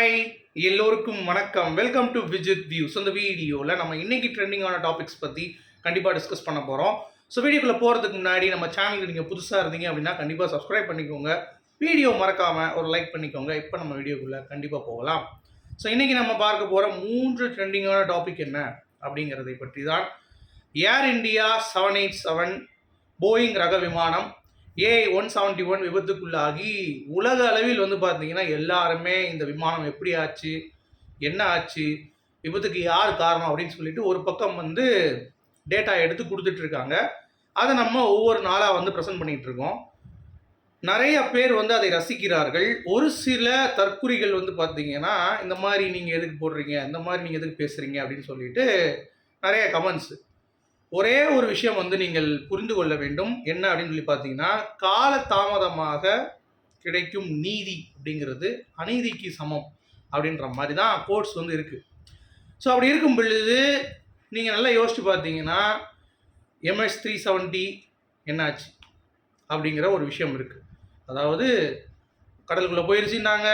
Hi எல்லோருக்கும் வணக்கம். Welcome to Vijith views அந்த வீடியோவில் நம்ம இன்னைக்கு ட்ரெண்டிங்கான டாபிக்ஸ் பற்றி கண்டிப்பாக டிஸ்கஸ் பண்ண போகிறோம் ஸோ வீடியோக்குள்ளே போகிறதுக்கு முன்னாடி நம்ம சேனலுக்கு நீங்கள் புதுசாக இருந்தீங்க அப்படின்னா கண்டிப்பாக சப்ஸ்கிரைப் பண்ணிக்கோங்க. வீடியோ மறக்காமல் ஒரு லைக் பண்ணிக்கோங்க. இப்போ நம்ம வீடியோக்குள்ளே கண்டிப்பாக போகலாம். ஸோ இன்றைக்கி நம்ம பார்க்க போகிற மூன்று ட்ரெண்டிங்கான டாபிக் என்ன அப்படிங்கிறதை பற்றி தான் Air India seven eight seven Boeing ரக விமானம் ஏ ஒன் செவன்ட்டி ஒன் விபத்துக்குள்ளாகி உலக அளவில் வந்து பார்த்தீங்கன்னா எல்லாருமே இந்த விமானம் எப்படி ஆச்சு என்ன ஆச்சு விபத்துக்கு யார் காரணம் அப்படின்னு சொல்லிட்டு ஒரு பக்கம் வந்து டேட்டா எடுத்து கொடுத்துட்டு இருக்காங்க. அதை நம்ம ஒவ்வொரு நாளாக வந்து ப்ரெசென்ட் பண்ணிகிட்டு இருக்கோம். நிறைய பேர் வந்து அதை ரசிக்கிறார்கள். ஒரு சில தற்குறிகள் வந்து பார்த்தீங்கன்னா இந்த மாதிரி நீங்கள் எதுக்கு போடுறீங்க இந்த மாதிரி நீங்கள் எதுக்கு பேசுகிறீங்க அப்படின்னு சொல்லிட்டு நிறைய கமெண்ட்ஸ் ஒரே ஒரு விஷயம் வந்து நீங்கள் புரிந்து கொள்ள வேண்டும். என்ன அப்படின்னு சொல்லி பார்த்தீங்கன்னா கால தாமதமாக கிடைக்கும் நீதி அப்படிங்கிறது அநீதிக்கு சமம் அப்படின்ற மாதிரி தான் கோட்ஸ் வந்து இருக்குது ஸோ அப்படி இருக்கும் பொழுது நீங்கள் நல்லா யோசிச்சு பார்த்தீங்கன்னா எம்எஸ் த்ரீ செவன்ட்டி என்னாச்சு அப்படிங்கிற ஒரு விஷயம் இருக்குது அதாவது கடலுக்குள்ளே போயிருச்சுன்னாங்க.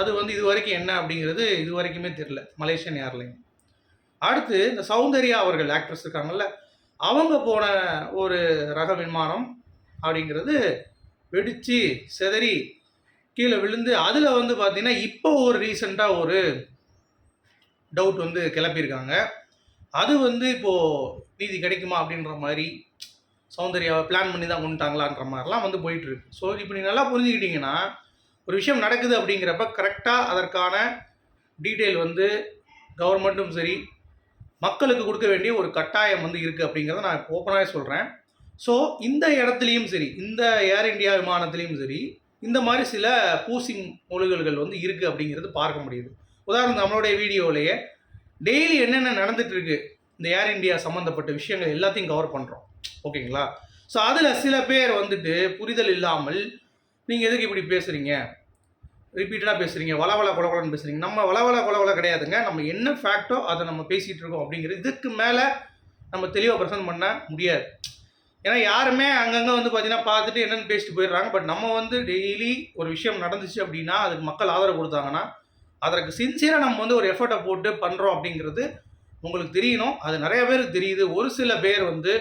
அது வந்து இது வரைக்கும் என்ன அப்படிங்கிறது இது வரைக்குமே தெரில மலேசியன் ஏர்லைன். அடுத்து இந்த சௌந்தர்யா அவர்கள் ஆக்ட்ரஸ் இருக்காங்கல்ல அவங்க போன ஒரு ரக விமானம் அப்படிங்கிறது வெடிச்சு செதறி கீழே விழுந்து அதில் வந்து பார்த்தீங்கன்னா இப்போ ஒரு ரீசெண்டாக ஒரு டவுட் வந்து கிளப்பியிருக்காங்க. அது வந்து இப்போது நீதி கிடைக்குமா அப்படின்ற மாதிரி சௌந்தர்யாவை பிளான் பண்ணி தான் கொண்டுட்டாங்களான்ற மாதிரிலாம் வந்து போயிட்டுருக்கு. ஸோ இப்போ நீங்கள் நல்லா புரிஞ்சுக்கிட்டீங்கன்னா ஒரு விஷயம் நடக்குது அப்படிங்கிறப்ப கரெக்டாக அதற்கான டீட்டெயில் வந்து கவர்மெண்ட்டும் சரி மக்களுக்கு கொடுக்க வேண்டிய ஒரு கட்டாயம் வந்து இருக்குது அப்படிங்கிறத நான் ஓப்பனாகவே சொல்கிறேன் ஸோ இந்த இடத்துலையும் சரி இந்த ஏர் இந்தியா விமானத்துலேயும் சரி இந்த மாதிரி சில பூசிங் மொழிகள்கள் வந்து இருக்குது அப்படிங்கிறது பார்க்க முடியுது. உதாரணம் நம்மளுடைய வீடியோவிலேயே டெய்லி என்னென்ன நடந்துட்டு இருக்கு இந்த ஏர் இந்தியா சம்மந்தப்பட்ட விஷயங்கள் எல்லாத்தையும் கவர் பண்ணுறோம் ஓகேங்களா? ஸோ அதில் சில பேர் வந்துட்டு புரிதல் இல்லாமல் நீங்கள் எதுக்கு இப்படி பேசுகிறீங்க ரிப்பீட்டடாக பேசுகிறீங்க வளவள கொலகொலன்னு பேசுகிறீங்க நம்ம வளவள கொலவள கிடையாதுங்க. நம்ம என்ன ஃபேக்டோ அதை நம்ம பேசிகிட்டு இருக்கோம் அப்படிங்கிறது இதுக்கு மேலே நம்ம தெளிவாக ப்ரெசென்ட் பண்ண முடியாது. ஏன்னா யாருமே அங்கங்கே வந்து பார்த்தீங்கன்னா பார்த்துட்டு என்னென்னு பேசிட்டு போயிடுறாங்க. பட் நம்ம வந்து டெய்லி ஒரு விஷயம் நடந்துச்சு அப்படின்னா அதுக்கு மக்கள் ஆதரவு கொடுத்தாங்கன்னா அதற்கு சின்சியராக நம்ம வந்து ஒரு எஃபர்ட்டை போட்டு பண்ணுறோம் அப்படிங்கிறது உங்களுக்கு தெரியணும். அது நிறைய பேருக்கு தெரியுது. ஒரு சில பேர் வந்து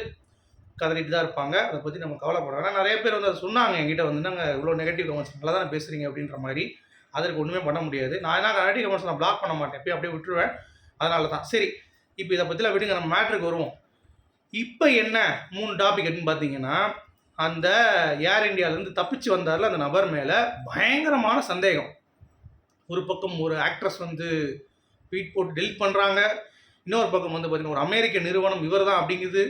கதறிட்டு தான் இருப்பாங்க. அதை பற்றி நம்ம கவலைப்படணும் ஆனால் நிறைய பேர் வந்து அதை சொன்னாங்க. என்கிட்ட வந்து நாங்கள் இவ்வளோ நெகட்டிவ் கமெண்ட்ஸ் நல்லா தான் பேசுகிறீங்க அப்படின்ற மாதிரி. அதற்கு ஒன்றுமே பண்ண முடியாது. நான் என்ன நெகட்டிவ் கமெண்ட்ஸ் நான் பிளாக் பண்ண மாட்டேன். எப்பயும் அப்படியே விட்டுருவேன். அதனால தான். சரி இப்போ இதை பற்றிலாம் விடுங்க. நம்ம மேட்ருக்கு வருவோம். இப்போ என்ன மூணு டாபிக் அப்படின்னு பார்த்தீங்கன்னா அந்த ஏர் இந்தியாவிலேருந்து தப்பிச்சு வந்தார்ல அந்த நபர் மேலே பயங்கரமான சந்தேகம். ஒரு பக்கம் ஒரு ஆக்ட்ரஸ் வந்து ட்வீட் போட்டு டெலிட் பண்ணுறாங்க இன்னொரு பக்கம் வந்து பார்த்தீங்கன்னா ஒரு அமெரிக்க நிறுவனம் இவர் தான் அப்படிங்குது.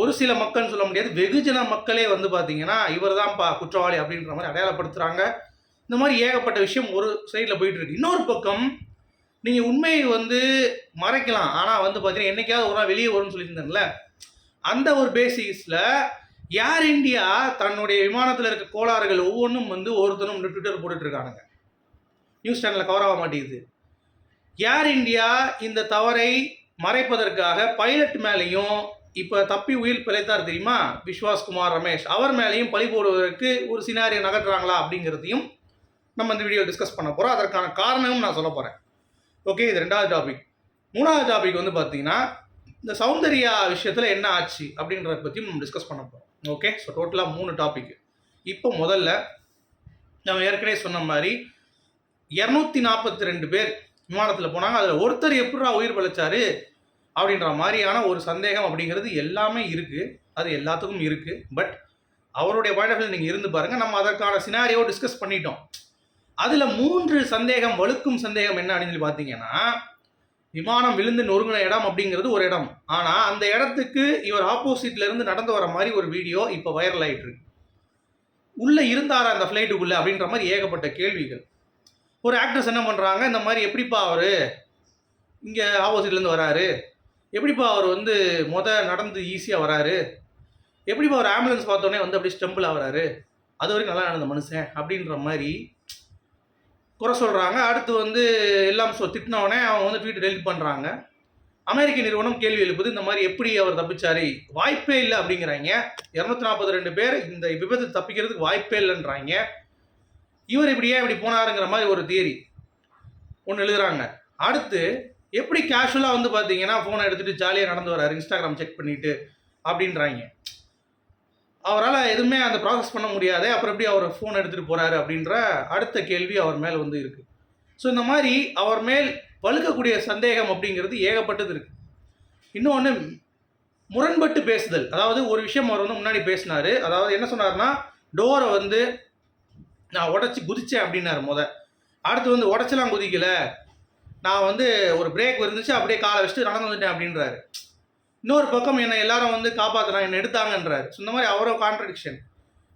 ஒரு சில மக்கள்னு சொல்ல முடியாது வெகுஜன மக்களே வந்து பார்த்தீங்கன்னா இவர் தான்ப்பா குற்றவாளி அப்படின்ற மாதிரி அடையாளப்படுத்துகிறாங்க இந்த மாதிரி ஏகப்பட்ட விஷயம் ஒரு சைடில் போயிட்டு இருக்கு. இன்னொரு பக்கம் நீங்கள் உண்மையை வந்து மறைக்கலாம். ஆனால் வந்து பார்த்தீங்கன்னா என்னைக்காவது ஒரு நாள் வெளியே வரும்னு சொல்லியிருந்தேன்ல அந்த ஒரு பேசிஸில் ஏர் இந்தியா தன்னுடைய விமானத்தில் இருக்க கோளாறுகள் ஒவ்வொன்றும் வந்து ஒருத்தரும் ட்விட்டர் போட்டுட்ருக்கானுங்க நியூஸ் சேனலில் கவர் ஆக மாட்டேங்குது. ஏர் இந்தியா இந்த தவறை மறைப்பதற்காக பைலட் மேலேயும் இப்போ தப்பி உயிர் பிழைத்தார் தெரியுமா? விஸ்வாஸ் குமார் ரமேஷ். அவர் மேலேயும் பழி போடுவதற்கு ஒரு சினாரியை நகர்றாங்களா அப்படிங்கிறதையும் நம்ம இந்த வீடியோ டிஸ்கஸ் பண்ண போகிறோம் அதற்கான காரணமும் நான் சொல்ல போகிறேன் ஓகே இது ரெண்டாவது டாபிக் மூணாவது டாபிக் வந்து பார்த்தீங்கன்னா இந்த சௌந்தர்யா விஷயத்தில் என்ன ஆச்சு அப்படின்றத பற்றியும் நம்ம டிஸ்கஸ் பண்ண போகிறோம் ஓகே ஸோ டோட்டலாக மூணு டாபிக் இப்போ முதல்ல நம்ம ஏற்கனவே சொன்ன மாதிரி இரநூத்தி நாற்பத்தி ரெண்டு பேர் விமானத்தில் போனாங்க. அதில் ஒருத்தர் எப்படா உயிர் பிழைச்சாரு? அப்படின்ற மாதிரியான ஒரு சந்தேகம் அப்படிங்கிறது எல்லாமே இருக்குது அது எல்லாத்துக்கும் இருக்குது பட் அவருடைய பாயிண்ட் ஆஃப் நீங்கள் இருந்து பாருங்கள் நம்ம அதற்கான சினாரியோ டிஸ்கஸ் பண்ணிட்டோம். அதில் மூன்று சந்தேகம் வலுக்கும் சந்தேகம் என்ன அப்படின்னு சொல்லி பார்த்தீங்கன்னா விமானம் விழுந்து நொறுங்கின இடம் அப்படிங்கிறது ஒரு இடம். ஆனால் அந்த இடத்துக்கு இவர் ஆப்போசிட்ல இருந்து நடந்து வர மாதிரி ஒரு வீடியோ இப்போ வைரல் ஆகிட்டு இருக்கு. உள்ளே இருந்தாரா அந்த ஃப்ளைட்டுக்குள்ளே அப்படின்ற மாதிரி ஏகப்பட்ட கேள்விகள். ஒரு ஆக்ட்ரஸ் என்ன பண்ணுறாங்க இந்த மாதிரி எப்படிப்பா அவர்? இங்கே ஆப்போசிட்லேருந்து வராரு. எப்படிப்பா அவர் வந்து மொதல் நடந்து ஈஸியாக வராரு? எப்படிப்பா அவர் ஆம்புலன்ஸ் பார்த்தோன்னே வந்து அப்படியே ஸ்டம்பிள் ஆகிறாரு? அது வரைக்கும் நல்லா நடந்த மனுஷன் அப்படின்ற மாதிரி குறை சொல்கிறாங்க அடுத்து வந்து எல்லாம் சொ திட்டினவுடனே அவங்க வந்து ட்வீட் டெலிட் பண்ணுறாங்க அமெரிக்க நிறுவனம் கேள்வி எழுப்புது இந்த மாதிரி எப்படி அவர் தப்பிச்சாரு? வாய்ப்பே இல்லை அப்படிங்கிறாங்க. இரநூத்தி நாற்பது ரெண்டு பேர் இந்த விபத்து தப்பிக்கிறதுக்கு வாய்ப்பே இல்லைன்றாங்க. இவர் இப்படியே இப்படி போனாருங்கிற மாதிரி ஒரு தியரி ஒன்று எழுதுறாங்க. அடுத்து எப்படி கேஷுவலாக வந்து பார்த்தீங்கன்னா ஃபோனை எடுத்துகிட்டு ஜாலியாக நடந்து வராரு இன்ஸ்டாகிராம் செக் பண்ணிட்டு அப்படின்றாங்க. அவரால் எதுவுமே அந்த ப்ராசஸ் பண்ண முடியாது. அப்புறம் எப்படி அவர் ஃபோன் எடுத்துகிட்டு போகிறாரு அப்படின்ற அடுத்த கேள்வி அவர் மேல் வந்து இருக்குது ஸோ இந்த மாதிரி அவர் மேல் பழுக்கக்கூடிய சந்தேகம் அப்படிங்கிறது ஏகப்பட்டது இருக்குது இன்னொன்று முரண்பட்டு பேசுதல். அதாவது ஒரு விஷயம் அவர் வந்து முன்னாடி பேசினாரு. அதாவது என்ன சொன்னார்னா டோரை வந்து நான் உடச்சி குதித்தேன் அப்படின்னாரு முத. அடுத்து வந்து உடச்சலாம் குதிக்கலை. நான் வந்து ஒரு பிரேக் இருந்துச்சு அப்படியே காலை வச்சுட்டு நடந்து வந்துட்டேன் அப்படின்றாரு. இன்னொரு பக்கம் என்னை எல்லாரும் வந்து காப்பாற்றுறாங்க என்னை எடுத்தாங்கன்றாரு. ஸோ இந்த மாதிரி அவரோ கான்ட்ரடிக்ஷன்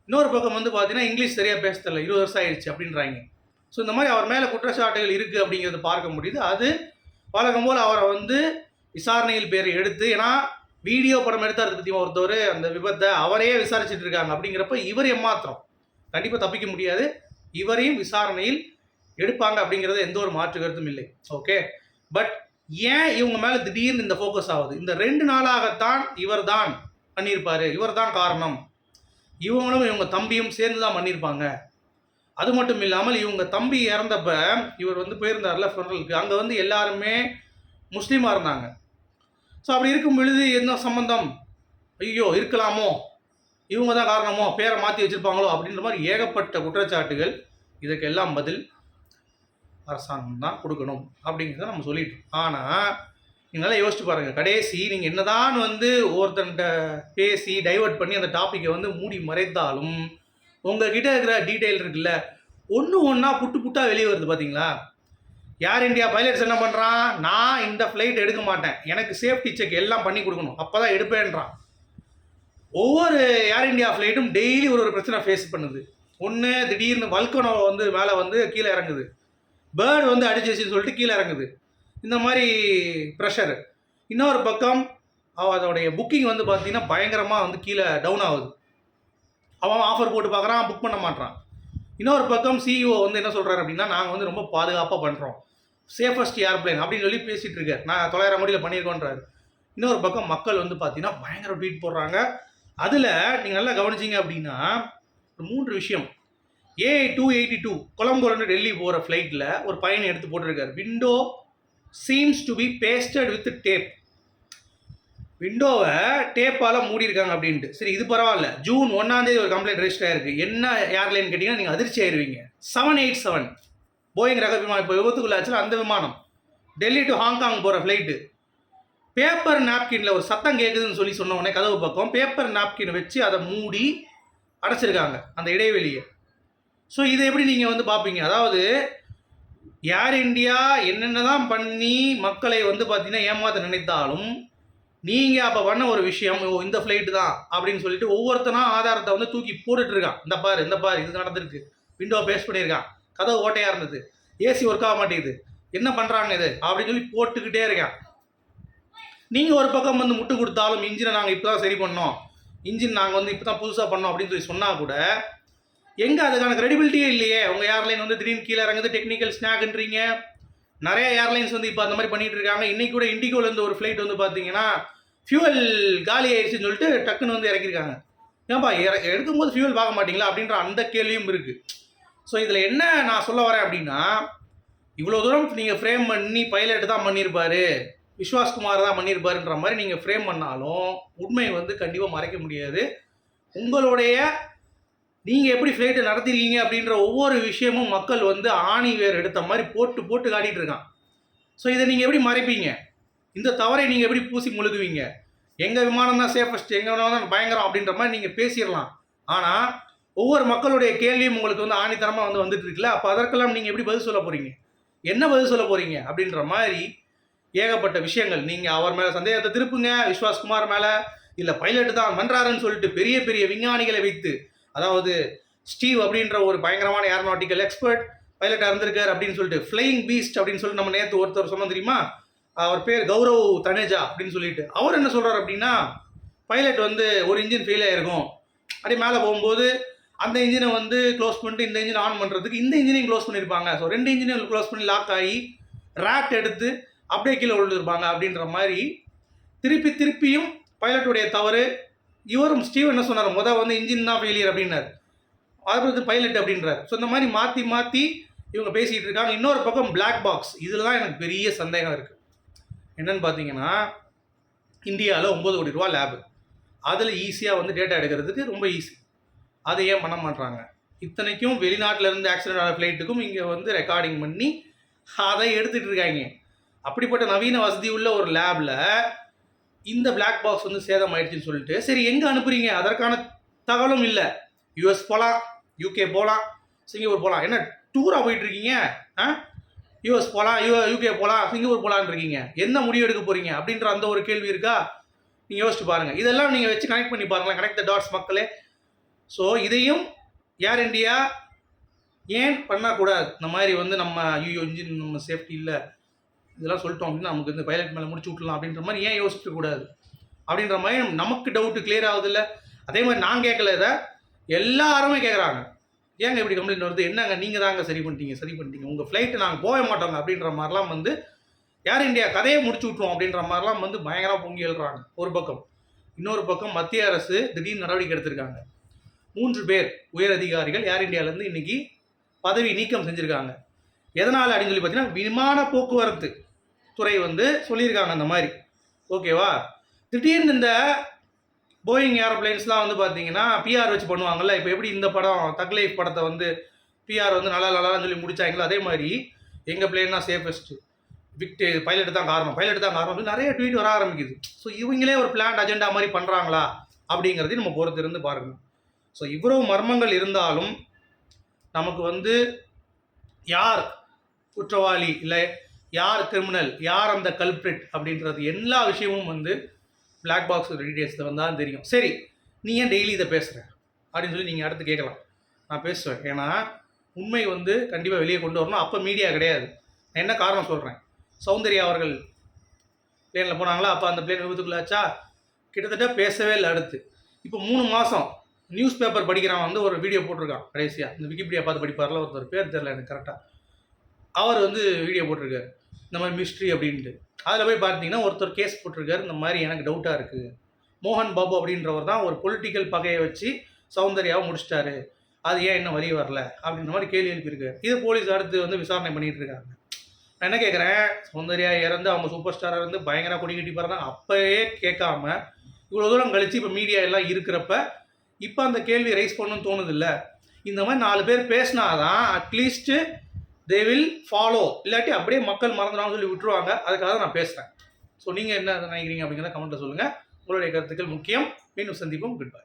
இன்னொரு பக்கம் வந்து பார்த்தீங்கன்னா இங்கிலீஷ் சரியாக பேச தெரியல இருபது வருஷம் ஆயிடுச்சு அப்படின்றாங்க. ஸோ இந்த மாதிரி அவர் மேலே குற்றச்சாட்டுகள் இருக்குது அப்படிங்கிறத பார்க்க முடியுது. அது வழக்கம் போல் அவரை வந்து விசாரணையில் பேர் எடுத்து ஏன்னா வீடியோ படம் எடுத்தார் பற்றி ஒருத்தவர் அந்த விபத்தை அவரையே விசாரிச்சுட்டு இருக்காங்க அப்படிங்கிறப்ப இவர் ஏமாத்திரம். கண்டிப்பாக தப்பிக்க முடியாது. இவரையும் விசாரணையில் எடுப்பாங்க அப்படிங்கிறது எந்த ஒரு மாற்று கருத்தும் இல்லை. ஓகே பட் ஏன் இவங்க மேலே திடீர்னு இந்த ஃபோக்கஸ் ஆகுது? இந்த ரெண்டு நாளாகத்தான் இவர் தான் பண்ணியிருப்பார். இவர் தான் காரணம். இவங்களும் இவங்க தம்பியும் சேர்ந்து தான் பண்ணியிருப்பாங்க. அது மட்டும் இல்லாமல் இவங்க தம்பி இறந்தப்ப இவர் வந்து போயிருந்தார்ல ஃபெனரலுக்கு அங்கே வந்து எல்லாருமே முஸ்லீமாக இருந்தாங்க. ஸோ அப்படி இருக்கும் பொழுது என்ன சம்பந்தம்? ஐயோ இருக்கலாமோ? இவங்க தான் காரணமோ? பேரை மாற்றி வச்சுருப்பாங்களோ? அப்படின்ற மாதிரி ஏகப்பட்ட குற்றச்சாட்டுகள். இதுக்கெல்லாம் பதில் அரசாங்கம் தான் கொடுக்கணும் அப்படிங்கிறத நம்ம சொல்லிட்டோம். ஆனால் நீங்களாம் யோசிச்சு பாருங்கள் கடைசி நீங்கள் என்னதான் வந்து ஒருத்தன்கிட்ட பேசி டைவர்ட் பண்ணி அந்த டாப்பிக்கை வந்து மூடி மறைத்தாலும் உங்ககிட்ட இருக்கிற டீட்டெயில் இருக்குல்ல ஒன்று ஒன்றா புட்டு புட்டாக வெளியே வருது பார்த்தீங்களா ஏர் இந்தியா பைலட்ஸ் என்ன பண்ணுறான் நான் இந்த ஃப்ளைட் எடுக்க மாட்டேன். எனக்கு சேஃப்டி செக் எல்லாம் பண்ணி கொடுக்கணும். அப்போ தான் எடுப்பேன்றான். ஒவ்வொரு ஏர் இந்தியா ஃப்ளைட்டும் டெய்லி ஒரு ஒரு பிரச்சனை ஃபேஸ் பண்ணுது. ஒன்று திடீர்னு வல்கனோ வந்து மேலே வந்து கீழே இறங்குது. பேர்டு வந்து அடிச்சிச்சுன்னு சொல்லிட்டு கீழே இறங்குது. இந்த மாதிரி ப்ரெஷர் இன்னொரு பக்கம் அவள் அதோடைய புக்கிங் வந்து பார்த்தீங்கன்னா பயங்கரமாக வந்து கீழே டவுன் ஆகுது. அவன் ஆஃபர் போட்டு பார்க்குறான் புக் பண்ண மாட்டான் இன்னொரு பக்கம் சிஇஓ வந்து என்ன சொல்கிறாரு அப்படின்னா நாங்கள் வந்து ரொம்ப பாதுகாப்பாக பண்ணுறோம் சேஃபஸ்ட் ஏர்பிளைன் அப்படின்னு சொல்லி பேசிகிட்டு இருக்கார். நான் தொள்ளாயிரம் கோடியில் பண்ணியிருக்கோன்றாரு. இன்னொரு பக்கம் மக்கள் வந்து பார்த்தீங்கன்னா பயங்கர ட்வீட் போடுறாங்க. அதில் நீங்கள் நல்லா கவனிச்சிங்க அப்படின்னா ஒரு மூன்று விஷயம். ஏ டூ எயிட்டி டூ கொலம்போலேருந்து டெல்லி போகிற ஃப்ளைட்டில் ஒரு பையனை எடுத்து போட்டிருக்காரு. Window seams to be pasted with tape விண்டோவை டேப்பால் மூடியிருக்காங்க அப்படின்ட்டு. சரி இது பரவாயில்ல. ஜூன் ஒன்றாந்தேதி ஒரு கம்ப்ளைண்ட் ரெஜிஸ்டர் ஆயிருக்கு. என்ன ஏர்லைன் கேட்டிங்கன்னா நீங்கள் அதிர்ச்சி ஆயிருவீங்க. செவன் எயிட் செவன் போயிங் ரக விமானம். இப்போ விபத்துக்குள்ளாச்சுல அந்த விமானம். டெல்லி டு ஹாங்காங் போகிற ஃப்ளைட்டு பேப்பர் நாப்கின்ல ஒரு சத்தம் கேட்குதுன்னு சொல்லி சொன்ன உடனே கதவு பக்கம் பேப்பர் நாப்கின் வச்சு அதை மூடி அடைச்சிருக்காங்க. அந்த இடைவெளியை. ஸோ இதை எப்படி நீங்கள் வந்து பார்ப்பீங்க அதாவது ஏர் இந்தியா என்னென்ன தான் பண்ணி மக்களை வந்து பார்த்தீங்கன்னா ஏமாற்ற நினைத்தாலும் நீங்கள் அப்போ பண்ண ஒரு விஷயம் ஓ இந்த ஃப்ளைட்டு தான் அப்படின்னு சொல்லிட்டு ஒவ்வொருத்தனா ஆதாரத்தை வந்து தூக்கி போட்டுட்டு இருக்கான் இந்த பாரு இந்த பாரு இது நடந்திருக்கு. விண்டோ பேஸ் பண்ணியிருக்கான். கதவு ஓட்டையாக இருந்தது. ஏசி ஒர்க் ஆக மாட்டேங்குது. என்ன பண்ணுறாங்க இது? அப்படின்னு சொல்லி போட்டுக்கிட்டே இருக்கான். நீங்கள் ஒரு பக்கம் வந்து முட்டு கொடுத்தாலும் இன்ஜினை நாங்கள் இப்போ தான் சரி பண்ணோம். இன்ஜின் நாங்கள் வந்து இப்போ தான் புதுசாக பண்ணோம் அப்படின்னு சொல்லி சொன்னால் கூட எங்கே அதுக்கான கிரெடிபிலிட்டியே இல்லையே? உங்கள் ஏர்லைன் வந்து திடீர்னு கீழே இறங்குது டெக்னிக்கல் ஸ்னாக்ன்றீங்க நிறைய ஏர்லைன்ஸ் வந்து இப்போ அந்த மாதிரி பண்ணிட்டு இருக்காங்க. இன்னைக்கு கூட இண்டிகோலேருந்து ஒரு ஃப்ளைட் வந்து பார்த்தீங்கன்னா ஃபியூவல் காலி ஆயிடுச்சுன்னு சொல்லிட்டு டக்குன்னு வந்து இறக்கிருக்காங்க. ஏன்பா இற- எடுக்கும்போது ஃபியூவல் பார்க்க மாட்டீங்களா? அப்படின்ற அந்த கேள்வியும் இருக்குது ஸோ இதில் என்ன நான் சொல்ல வரேன் அப்படின்னா இவ்வளோ தூரம் நீங்கள் ஃப்ரேம் பண்ணி பைலட் தான் பண்ணியிருப்பாரு விஸ்வாஸ்குமார் தான் பண்ணியிருப்பாருன்ற மாதிரி நீங்கள் ஃப்ரேம் பண்ணாலும் உண்மையை வந்து கண்டிப்பாக மறைக்க முடியாது. உங்களுடைய நீங்கள் எப்படி ஃப்ளைட்டை நடத்திருக்கீங்க அப்படின்ற ஒவ்வொரு விஷயமும் மக்கள் வந்து ஆணி வேர் எடுத்த மாதிரி போட்டு போட்டு காட்டிகிட்டு இருக்கான். ஸோ இதை நீங்கள் எப்படி மறைப்பீங்க? இந்த தவறை நீங்கள் எப்படி பூசி முழுகுவீங்க? எங்கள் விமானம் தான் சேஃபஸ்ட் எங்கள் விமானம் தான் பயங்கரம் அப்படின்ற மாதிரி நீங்கள் பேசிடலாம். ஆனால் ஒவ்வொரு மக்களுடைய கேள்வியும் உங்களுக்கு வந்து ஆணித்தனமாக வந்து வந்துட்டு இருக்குல்ல? அப்போ அதற்கெல்லாம் நீங்கள் எப்படி பதில் சொல்ல போகிறீங்க என்ன பதில் சொல்ல போகிறீங்க அப்படின்ற மாதிரி ஏகப்பட்ட விஷயங்கள். நீங்கள் அவர் மேலே சந்தேகத்தை திருப்புங்க விஸ்வாஸ்குமார் மேலே. இல்லை பைலட் தான் பண்ணுறாருன்னு சொல்லிட்டு பெரிய பெரிய விஞ்ஞானிகளை வைத்து அதாவது ஸ்டீவ் அப்படின்ற ஒரு பயங்கரமான ஏரோநாட்டிக்கல் எக்ஸ்பர்ட் பைலட்டாக இருந்திருக்கார் அப்படின்னு சொல்லிட்டு ஃப்ளையிங் பீஸ்ட் அப்படின்னு சொல்லிட்டு நம்ம நேற்று ஒருத்தர் சொன்னோம் தெரியுமா? அவர் பேர் கௌரவ் தனேஜா அப்படின்னு சொல்லிட்டு. அவர் என்ன சொல்கிறார் அப்படின்னா பைலட் வந்து ஒரு இன்ஜின் ஃபெயில் ஆகிருக்கும் அப்படியே மேலே போகும்போது அந்த இன்ஜினை வந்து க்ளோஸ் பண்ணிட்டு இந்த இன்ஜின் ஆன் பண்ணுறதுக்கு இந்த இன்ஜினையும் க்ளோஸ் பண்ணியிருப்பாங்க. ஸோ ரெண்டு இன்ஜினையும் க்ளோஸ் பண்ணி லாக் ஆகி ரேட் எடுத்து அப்படியே கீழே விழுந்துருப்பாங்க அப்படின்ற மாதிரி திருப்பி திருப்பியும் பைலட்டுடைய தவறு இவரும் ஸ்டீவ் என்ன சொன்னார்? முத வந்து இன்ஜின் தான் ஃபெயிலியர் அப்படின்னார். அதாவது பைலட் அப்படின்றார். ஸோ இந்த மாதிரி மாற்றி மாற்றி இவங்க பேசிகிட்டு இருக்காங்க. இன்னொரு பக்கம் பிளாக் பாக்ஸ் இதில் தான் எனக்கு பெரிய சந்தேகம் இருக்குது என்னன்னு பார்த்தீங்கன்னா இந்தியாவில் ஒம்பது கோடி ரூபா லேபு அதில் ஈஸியாக வந்து டேட்டா எடுக்கிறதுக்கு ரொம்ப ஈஸி அதை ஏன் பண்ண மாட்றாங்க? இத்தனைக்கும் வெளிநாட்டில் இருந்து ஆக்சிடென்ட் ஆன ஃப்ளைட்டுக்கும் இங்கே வந்து ரெக்கார்டிங் பண்ணி அதை எடுத்துகிட்டு இருக்காங்க. அப்படிப்பட்ட நவீன வசதி உள்ள ஒரு லேபில் இந்த பிளாக் பாக்ஸ் வந்து சேதம் ஆயிடுச்சுன்னு சொல்லிட்டு சரி எங்கே அனுப்புறீங்க? அதற்கான தகவலும் இல்லை. யூஎஸ் போகலாம் யூகே போகலாம் சிங்கப்பூர் போகலாம் என்ன டூராக போயிட்டுருக்கீங்க? ஆ? யூஎஸ் போகலாம் யூ யூகே போகலாம் சிங்கப்பூர் போகலான்னு இருக்கீங்க என்ன முடிவு எடுக்க போகிறீங்க அப்படின்ற அந்த ஒரு கேள்வி இருக்கா? நீங்கள் யோசிச்சு பாருங்கள் இதெல்லாம் நீங்கள் வச்சு கனெக்ட் பண்ணி பாருங்களேன். கனெக்ட் த டாட்ஸ் மக்களே. ஸோ இதையும் ஏர் இண்டியா ஏன் பண்ணக்கூடாது? இந்த மாதிரி வந்து நம்ம ஐயோ இன்ஜின் நம்ம சேஃப்டி இல்லை. இதெல்லாம் சொல்லிட்டோம் அப்படின்னா நமக்கு இந்த பைலட் மேலே முடிச்சு விட்லாம் அப்படின்ற மாதிரி ஏன் யோசிக்கக்கூடாது அப்படின்ற மாதிரி நமக்கு டவுட்டு கிளியர் ஆகுதில்ல? அதே மாதிரி நான் கேட்கல இதை எல்லாருமே கேட்குறாங்க ஏங்க இப்படி கம்ப்ளைண்ட் வருது? என்னங்க? நீங்கள் தாங்க சரி பண்ணிட்டீங்க சரி பண்ணிட்டீங்க. உங்கள் ஃப்ளைட்டு நாங்கள் போக மாட்டோங்க அப்படின்ற மாதிரிலாம் வந்து ஏர் இந்தியா கதையை முடிச்சு விட்ருவோம் அப்படின்ற மாதிரிலாம் வந்து பயங்கரமாக பொங்கி எழுறாங்க. ஒரு பக்கம். இன்னொரு பக்கம் மத்திய அரசு திடீர்னு நடவடிக்கை எடுத்திருக்காங்க. மூன்று பேர் உயர் அதிகாரிகள் ஏர் இந்தியாவிலேருந்து இன்னைக்கு பதவி நீக்கம் செஞ்சுருக்காங்க. எதனால் அப்படின்னு சொல்லி பார்த்தீங்கன்னா விமான போக்குவரத்து. துறை வந்து சொல்லியிருக்காங்க அந்த மாதிரி. ஓகேவா? திடீர்னு இந்த போயிங் ஏரோப்ளைன்ஸ்லாம் வந்து பார்த்தீங்கன்னா பிஆர் வச்சு பண்ணுவாங்கல்ல இப்போ எப்படி இந்த படம் தக்லைஃப் படத்தை வந்து பிஆர் வந்து நல்லா நல்லான்னு சொல்லி முடிச்சாங்களோ அதே மாதிரி எங்கள் பிளேன் தான் சேஃபஸ்ட்டு விக்ட் பைலட் தான் காரணம். பைலட் தான் காரணம். நிறைய ட்வீட் வர ஆரம்பிக்குது. ஸோ இவங்களே ஒரு பிளான் அஜெண்டா மாதிரி பண்ணுறாங்களா அப்படிங்கிறதையும் நம்ம பொறுத்து இருந்து பாருங்கள் ஸோ இவ்வளவு மர்மங்கள் இருந்தாலும் நமக்கு வந்து யார் குற்றவாளி? இல்லை யார் கிரிமினல் யார் அந்த கல்பிரிட் அப்படின்றது எல்லா விஷயமும் வந்து பிளாக் பாக்ஸ் டீடைல்ஸில் வந்தால் தெரியும். சரி நீ ஏன் டெய்லி இதை பேசுகிற அப்படின்னு சொல்லி நீங்கள் அடுத்து கேட்கலாம். நான் பேசுவேன். ஏன்னா உண்மை வந்து கண்டிப்பாக வெளியே கொண்டு வரணும். அப்போ மீடியா கிடையாது. நான் என்ன காரணம் சொல்கிறேன் சௌந்தர்யா அவர்கள் பிளேனில் போனாங்களா? அப்போ அந்த பிளேன் விபத்துக்குள்ளாச்சா? கிட்டத்தட்ட பேசவே இல்லை அடுத்து. இப்போ மூணு மாதம் நியூஸ் பேப்பர் படிக்கிறவன் வந்து ஒரு வீடியோ போட்டிருக்கான் கடைசியாக இந்த விக்கிபீடியா பார்த்து படிப்பார்ல ஒருத்தர். பேர் தெரில எனக்கு கரெக்டாக அவர் வந்து வீடியோ போட்டிருக்காரு. இந்த மாதிரி மிஸ்ட்ரி அப்படின்ட்டு. அதில் போய் பார்த்தீங்கன்னா ஒருத்தர் கேஸ் போட்டிருக்காரு. இந்த மாதிரி எனக்கு டவுட்டாக இருக்குது மோகன் பாபு அப்படின்றவர் தான் ஒரு பொலிட்டிக்கல் பகையை வச்சு சௌந்தர்யாவை முடிச்சிட்டாரு. அது ஏன் இன்னும் வழி வரல? அப்படின்ற மாதிரி கேள்வி எழுப்பியிருக்காரு இது போலீஸ் அடுத்து வந்து விசாரணை பண்ணிகிட்டு இருக்காங்க. நான் என்ன கேட்குறேன் சௌந்தர்யா இறந்து அவங்க சூப்பர் ஸ்டாராக இருந்து பயங்கர கொடி கட்டி போகிறாங்க அப்போயே கேட்காம இவ்வளோ தூரம் கழித்து இப்போ மீடியா எல்லாம் இருக்கிறப்ப இப்போ அந்த கேள்வி ரைஸ் பண்ணணும்னு தோணுதில்ல? இந்த மாதிரி நாலு பேர் பேசினாதான் at least they will follow இல்லாட்டி அப்படியே மக்கள் மறந்துடாமல் சொல்லி விட்டுருவாங்க. அதுக்காக நான் பேசுகிறேன் ஸோ நீங்கள் என்ன நினைக்கிறீங்க அப்படிங்கிறத கமெண்ட்டில் சொல்லுங்கள் உங்களுடைய கருத்துக்கள் முக்கியம். மீண்டும் சந்திப்போம். Good bye